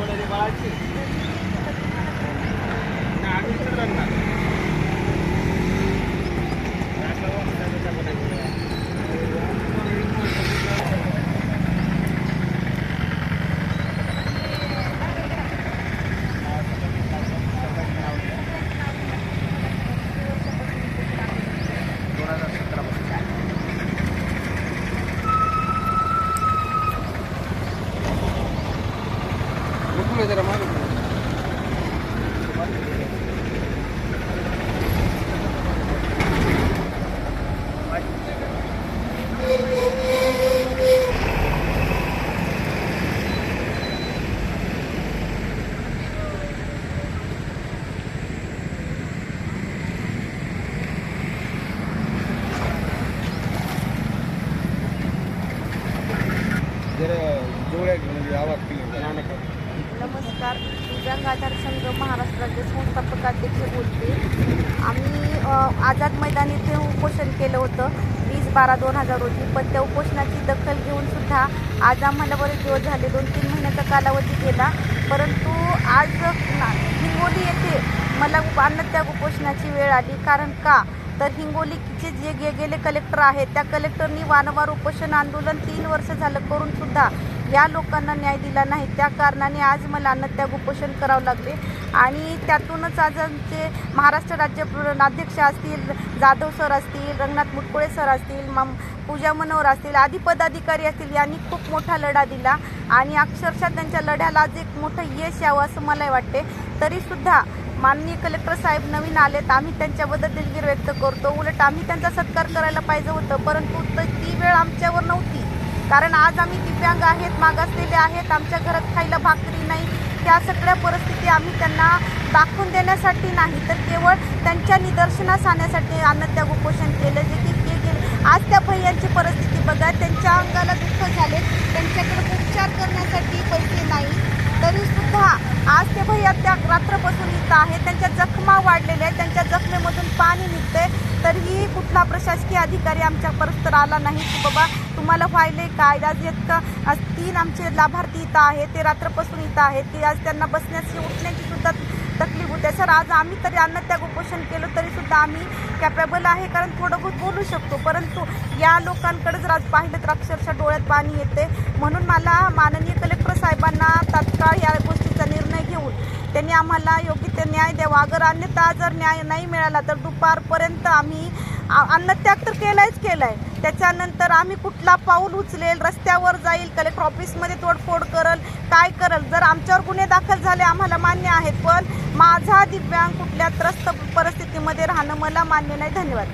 What did they buy? रुपये जरा मागे. जरा जोड्या घेऊन आवाज केली. नमस्कार. दिव्यांग आधार संघ महाराष्ट्राचे संस्थापक अध्यक्ष बोलते. आम्ही आझाद मैदान इथे उपोषण केलं होतं. वीस बारा दोन हजार रोजी. पण त्या उपोषणाची दखल घेऊन सुद्धा आज आम्हाला बरेच दिवस झाले. दोन तीन महिन्याचा कालावधी गेला. परंतु आज हिंगोली येथे मला अन्न त्या उपोषणाची वेळ आली. कारण का? तर हिंगोलीचे जे गे गेले कलेक्टर आहेत त्या कलेक्टरनी वारंवार उपोषण आंदोलन तीन वर्ष झालं करून सुद्धा या लोकांना न्याय दिला नाही. त्या कारणाने आज मला अन्नत्याग उपोषण करावं लागले. आणि त्यातूनच आज आमचे महाराष्ट्र राज्य प्र- अध्यक्ष असतील जाधव सर असतील रंगनाथ मुटकुळे सर असतील मम पूजा मनोहर असतील आदी पदाधिकारी असतील यांनी खूप मोठा लढा दिला. आणि अक्षरशः त्यांच्या लढ्याला आज एक मोठं यश यावं असं मला वाटते. तरीसुद्धा माननीय कलेक्टर साहेब नवीन आलेत. आम्ही त्यांच्याबद्दल दिलगिरी व्यक्त करतो. उलट आम्ही त्यांचा सत्कार करायला पाहिजे होतं परंतु ती वेळ आमच्यावर नव्हती. कारण आज आम्ही दिव्यांग आहेत मागासलेले आहेत आमच्या घरात खायला भाकरी नाही. त्या सगळ्या परिस्थिती आम्ही त्यांना दाखवून देण्यासाठी नाही. तर केवळ त्यांच्या निदर्शनास आणण्यासाठी अन्नत्याग उपोषण केलं जे की आज त्या भैयांची परिस्थिती बघा त्यांच्या अंगात दुःख झाले त्यांच्याकडे उपचार करण्यासाठी पैसे नाही तरी सुद्धा आज ते भैया त्या रात्रपासून आहे. त्यांच्या जखमा वाढलेल्या आहेत. त्यांच्या जखमेमधून पाणी निघतंय. तरीही कुठला प्रशासकीय अधिकारी आमच्या परस्पर आला नाही की बाबा तुम्हाला व्हायले काय आज इतकं आज तीन आमचे लाभार्थी इथं आहेत. ते रात्रपासून इथं आहेत. की आज त्यांना बसण्याची उठण्याची सुद्धा तकलीफ होते. सर आज आम्ही तरी अन्नत्याग उपोषण केलं तरी सुद्धा आम्ही कॅपेबल आहे. कारण थोडं बहुत बोलू शकतो. परंतु या लोकांकडे जर आज पाहिलं तर अक्षरशः डोळ्यात पाणी येते म्हणून मला माननीय कलेक्टर साहेबांना तात्काळ या गोष्टीचा निर्णय घेऊन त्यांनी आम्हाला योग्य ते न्याय द्यावा. अगर अन्यथा जर न्याय नाही मिळाला तर दुपारपर्यंत आम्ही अन्नत्याग तर केलायच केलाय. त्याच्यानंतर आम्ही कुठला पाऊल उचलेल रस्त्यावर जाईल कलेक्टर ऑफिसमध्ये तोडफोड करल काय करल? जर आमच्यावर गुन्हे दाखल झाले आम्हाला मान्य आहेत. पण माझा दिव्यांग कुठल्या त्रस्त परिस्थितीमध्ये राहणं मला मान्य नाही. धन्यवाद.